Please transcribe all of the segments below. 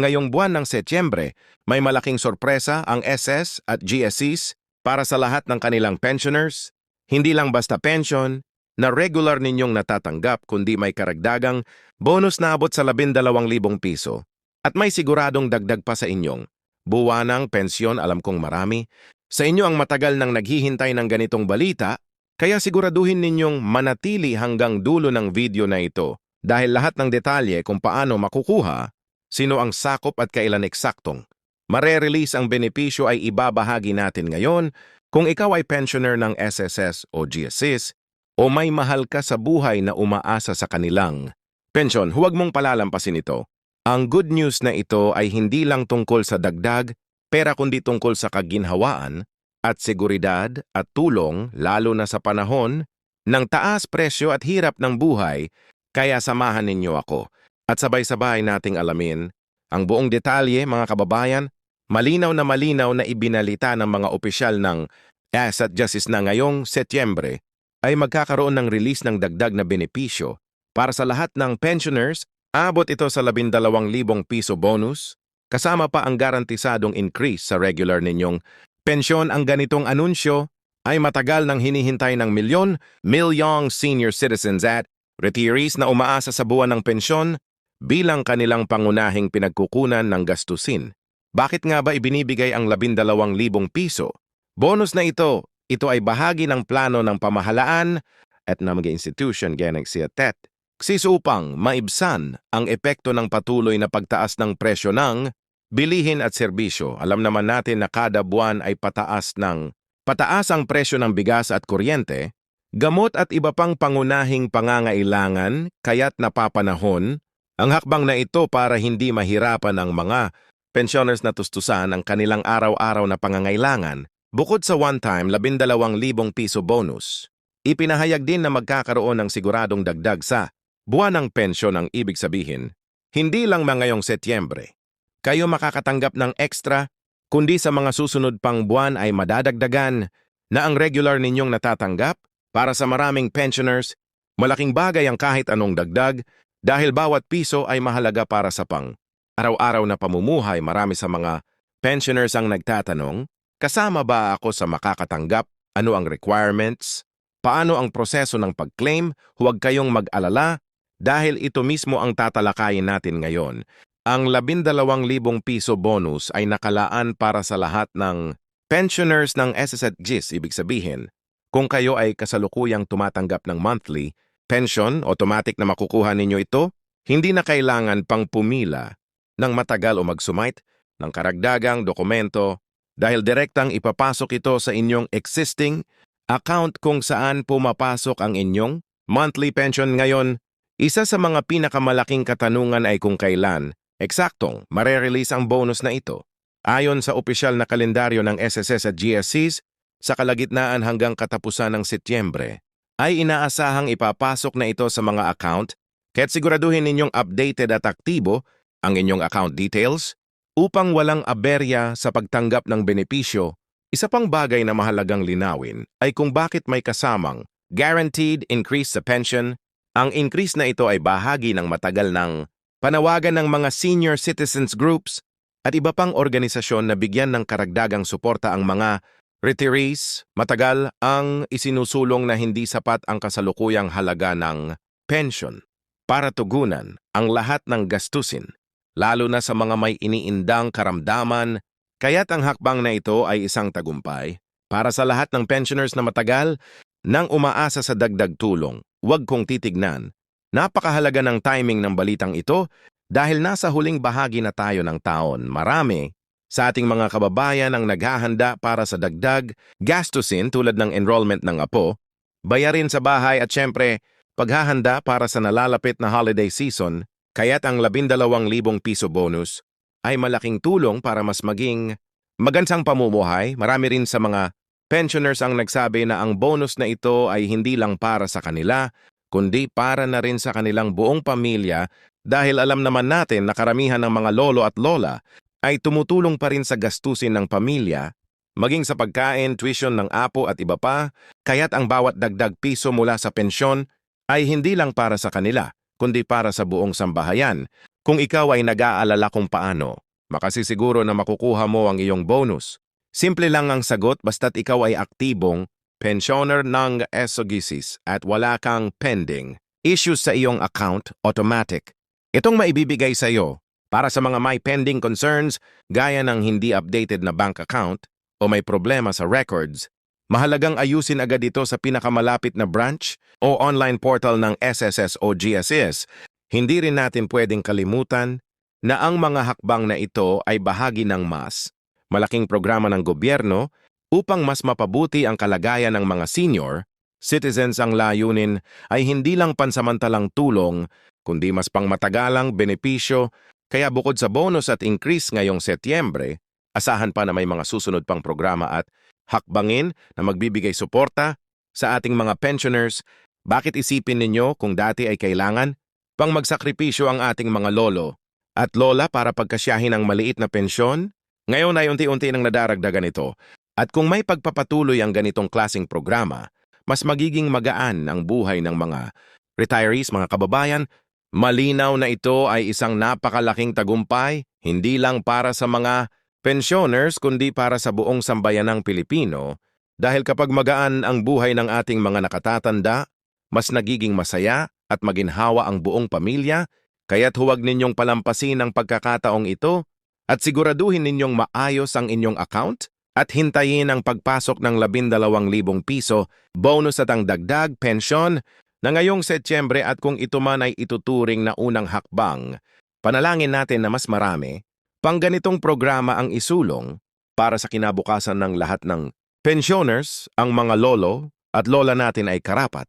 ngayong buwan ng Setyembre, may malaking sorpresa ang SS at GSCs para sa lahat ng kanilang pensioners. Hindi lang basta pension, na regular ninyong natatanggap kundi may karagdagang bonus na abot sa 12,000 piso. At may siguradong dagdag pa sa inyong buwanang pensyon alam kong marami. Sa inyo ang matagal nang naghihintay ng ganitong balita, kaya siguraduhin ninyong manatili hanggang dulo ng video na ito dahil lahat ng detalye kung paano makukuha, sino ang sakop at kailan eksaktong. Mare-release ang benepisyo ay ibabahagi natin ngayon kung ikaw ay pensioner ng SSS o GSS o may mahal ka sa buhay na umaasa sa kanilang pensyon, huwag mong palalampasin ito. Ang good news na ito ay hindi lang tungkol sa dagdag, pera kundi tungkol sa kaginhawaan at seguridad at tulong lalo na sa panahon ng taas presyo at hirap ng buhay, kaya samahan ninyo ako. At sabay-sabay nating alamin ang buong detalye mga kababayan, malinaw na malinaw na ibinalita ng mga opisyal ng Asset Justice na ngayong Setyembre ay magkakaroon ng release ng dagdag na benepisyo para sa lahat ng pensioners, abot ito sa 12,000 piso bonus, kasama pa ang garantisadong increase sa regular ninyong pensyon. Ang ganitong anunsyo ay matagal nang hinihintay ng milyon, milyong senior citizens at retirees na umaasa sa buwan ng pensyon bilang kanilang pangunahing pinagkukunan ng gastusin. Bakit nga ba ibinibigay ang 12,000 piso? Bonus na ito ito ay bahagi ng plano ng pamahalaan at ng mga institution gaya ng SIATET sis upang maibsan ang epekto ng patuloy na pagtaas ng presyo ng bilihin at serbisyo. Alam naman natin na kada buwan ay pataas ng pataas ang presyo ng bigas at kuryente, gamot at iba pang pangunahing pangangailangan kaya't napapanahon ang hakbang na ito para hindi mahirapan ang mga pensioners na tustusan ang kanilang araw-araw na pangangailangan Bukod sa one-time 12,000 piso bonus, ipinahayag din na magkakaroon ng siguradong dagdag sa buwan ng pensyon ang ibig sabihin, hindi lang ngayong Setyembre. Kayo makakatanggap ng extra, kundi sa mga susunod pang buwan ay madadagdagan na ang regular ninyong natatanggap para sa maraming pensioners, malaking bagay ang kahit anong dagdag dahil bawat piso ay mahalaga para sa pang araw-araw na pamumuhay marami sa mga pensioners ang nagtatanong Kasama ba ako sa makakatanggap? Ano ang requirements? Paano ang proseso ng pag-claim? Huwag kayong mag-alala dahil ito mismo ang tatalakayin natin ngayon. Ang 12,000 piso bonus ay nakalaan para sa lahat ng pensioners ng SSS GIS, ibig sabihin, kung kayo ay kasalukuyang tumatanggap ng monthly pension, automatic na makukuha ninyo ito, hindi na kailangan pang pumila ng matagal o magsumite ng karagdagang dokumento dahil direktang ipapasok ito sa inyong existing account kung saan pumapasok ang inyong monthly pension ngayon. Isa sa mga pinakamalaking katanungan ay kung kailan, eksaktong, marerelease ang bonus na ito. Ayon sa opisyal na kalendaryo ng SSS at GSCs, sa kalagitnaan hanggang katapusan ng Setyembre, ay inaasahang ipapasok na ito sa mga account kaya't siguraduhin ninyong updated at aktibo ang inyong account details Upang walang aberya sa pagtanggap ng benepisyo, isa pang bagay na mahalagang linawin ay kung bakit may kasamang guaranteed increase sa pension. Ang increase na ito ay bahagi ng matagal ng panawagan ng mga senior citizens groups at iba pang organisasyon na bigyan ng karagdagang suporta ang mga retirees. Matagal ang isinusulong na hindi sapat ang kasalukuyang halaga ng pension para tugunan ang lahat ng gastusin lalo na sa mga may iniindang karamdaman, kaya't ang hakbang na ito ay isang tagumpay. Para sa lahat ng pensioners na matagal, nang umaasa sa dagdag tulong, huwag kong titignan. Napakahalaga ng timing ng balitang ito dahil nasa huling bahagi na tayo ng taon. Marami sa ating mga kababayan ang naghahanda para sa dagdag, gastusin tulad ng enrollment ng apo, bayarin sa bahay at syempre, paghahanda para sa nalalapit na holiday season Kaya't ang 12,000 piso bonus ay malaking tulong para mas maging magansang pamumuhay. Marami rin sa mga pensioners ang nagsabi na ang bonus na ito ay hindi lang para sa kanila, kundi para na rin sa kanilang buong pamilya dahil alam naman natin na karamihan ng mga lolo at lola ay tumutulong pa rin sa gastusin ng pamilya, maging sa pagkain, tuition ng apo at iba pa, kaya't ang bawat dagdag piso mula sa pensyon ay hindi lang para sa kanila, kundi para sa buong sambahayan. Kung ikaw ay nag-aalala kung paano, makasisiguro na makukuha mo ang iyong bonus. Simple lang ang sagot basta't ikaw ay aktibong pensioner ng SOGISIS at wala kang pending issues sa iyong account automatic. Itong maibibigay sa iyo para sa mga may pending concerns gaya ng hindi updated na bank account o may problema sa records, mahalagang ayusin agad ito sa pinakamalapit na branch o online portal ng SSS o GSS. Hindi rin natin pwedeng kalimutan na ang mga hakbang na ito ay bahagi ng MAS, malaking programa ng gobyerno upang mas mapabuti ang kalagayan ng mga senior citizens ang layunin ay hindi lang pansamantalang tulong, kundi mas pangmatagalang benepisyo kaya bukod sa bonus at increase ngayong Setyembre, asahan pa na may mga susunod pang programa at hakbangin na magbibigay suporta sa ating mga pensioners. Bakit isipin ninyo kung dati ay kailangan pang magsakripisyo ang ating mga lolo at lola para pagkasyahin ang maliit na pensyon? Ngayon ay unti-unti nang nadaragdagan ito. At kung may pagpapatuloy ang ganitong klasing programa, mas magiging magaan ang buhay ng mga retirees, mga kababayan, Malinaw na ito ay isang napakalaking tagumpay, hindi lang para sa mga pensioners kundi para sa buong sambayanang Pilipino dahil kapag magaan ang buhay ng ating mga nakatatanda, mas nagiging masaya at maginhawa ang buong pamilya, kaya't huwag ninyong palampasin ang pagkakataong ito at siguraduhin ninyong maayos ang inyong account at hintayin ang pagpasok ng 12,000 piso bonus at ang dagdag pensyon na ngayong Setyembre at kung ito man ay ituturing na unang hakbang, panalangin natin na mas marami, pang ganitong programa ang isulong para sa kinabukasan ng lahat ng pensioners, ang mga lolo at lola natin ay karapat.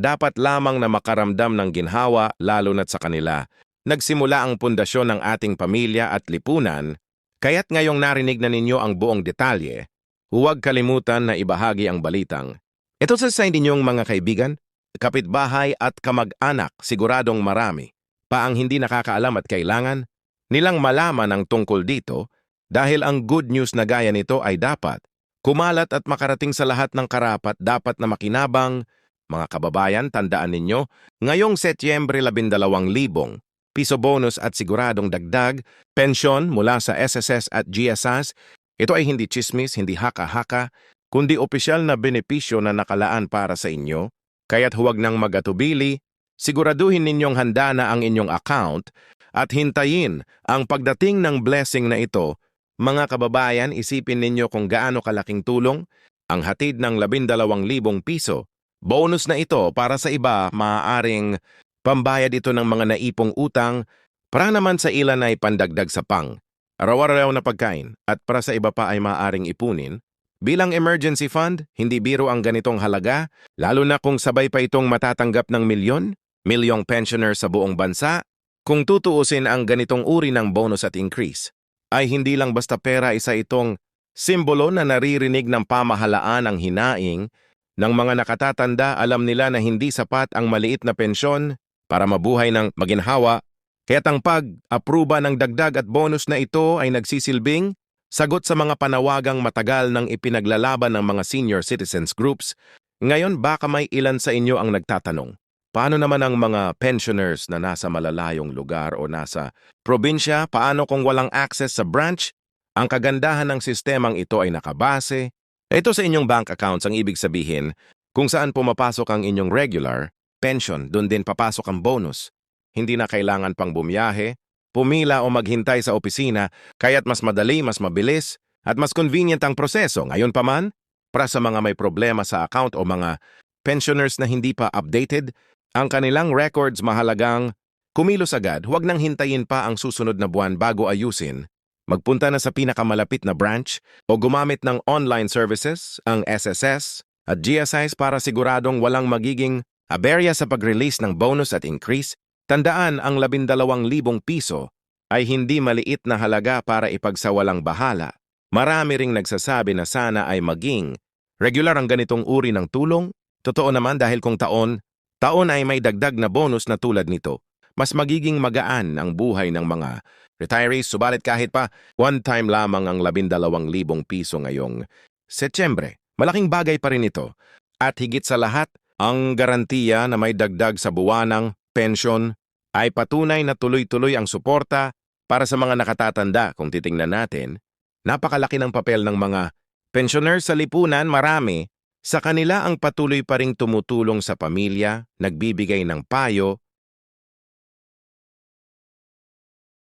Dapat lamang na makaramdam ng ginhawa lalo na't sa kanila. Nagsimula ang pundasyon ng ating pamilya at lipunan, kaya't ngayong narinig na ninyo ang buong detalye, huwag kalimutan na ibahagi ang balitang. Ito sa sa inyong mga kaibigan, kapitbahay at kamag-anak siguradong marami. Pa ang hindi nakakaalam at kailangan nilang malaman ang tungkol dito dahil ang good news na gaya nito ay dapat kumalat at makarating sa lahat ng karapat dapat na makinabang. Mga kababayan, tandaan ninyo, ngayong Setyembre 12,000 piso bonus at siguradong dagdag, pensyon mula sa SSS at GSS, ito ay hindi chismis, hindi haka-haka, kundi opisyal na benepisyo na nakalaan para sa inyo Kaya't huwag nang magatubili, siguraduhin ninyong handa na ang inyong account at hintayin ang pagdating ng blessing na ito. Mga kababayan, isipin ninyo kung gaano kalaking tulong ang hatid ng 12,000 piso. Bonus na ito para sa iba, maaaring pambayad ito ng mga naipong utang, para naman sa ilan ay pandagdag sa pang, araw-araw na pagkain, at para sa iba pa ay maaaring ipunin Bilang emergency fund, hindi biro ang ganitong halaga, lalo na kung sabay pa itong matatanggap ng milyon, milyong pensioner sa buong bansa. Kung tutuusin ang ganitong uri ng bonus at increase, ay hindi lang basta pera isa itong simbolo na naririnig ng pamahalaan ang hinaing ng mga nakatatanda alam nila na hindi sapat ang maliit na pensyon para mabuhay ng maginhawa, kaya't ang pag-aproba ng dagdag at bonus na ito ay nagsisilbing Sagot sa mga panawagang matagal ng ipinaglalaban ng mga senior citizens groups, ngayon baka may ilan sa inyo ang nagtatanong, paano naman ang mga pensioners na nasa malalayong lugar o nasa probinsya, paano kung walang access sa branch? Ang kagandahan ng sistemang ito ay nakabase. Ito sa inyong bank accounts ang ibig sabihin, kung saan pumapasok ang inyong regular, pension, doon din papasok ang bonus. Hindi na kailangan pang bumiyahe, pumila o maghintay sa opisina kaya't mas madali, mas mabilis at mas convenient ang proseso. Ngayon pa man, para sa mga may problema sa account o mga pensioners na hindi pa updated, ang kanilang records mahalagang kumilos agad, huwag nang hintayin pa ang susunod na buwan bago ayusin. Magpunta na sa pinakamalapit na branch o gumamit ng online services, ang SSS at GSIs para siguradong walang magiging aberya sa pag-release ng bonus at increase Tandaan ang 12,000 piso ay hindi maliit na halaga para ipagsawalang bahala. Marami ring nagsasabi na sana ay maging regular ang ganitong uri ng tulong. Totoo naman dahil kung taon, taon ay may dagdag na bonus na tulad nito. Mas magiging magaan ang buhay ng mga retirees subalit kahit pa one time lamang ang 12,000 piso ngayong Setyembre. Malaking bagay pa rin ito. At higit sa lahat, ang garantiya na may dagdag sa buwanang pensyon, ay patunay na tuloy-tuloy ang suporta para sa mga nakatatanda kung titingnan natin. Napakalaki ng papel ng mga pensioner sa lipunan marami. Sa kanila ang patuloy pa ring tumutulong sa pamilya, nagbibigay ng payo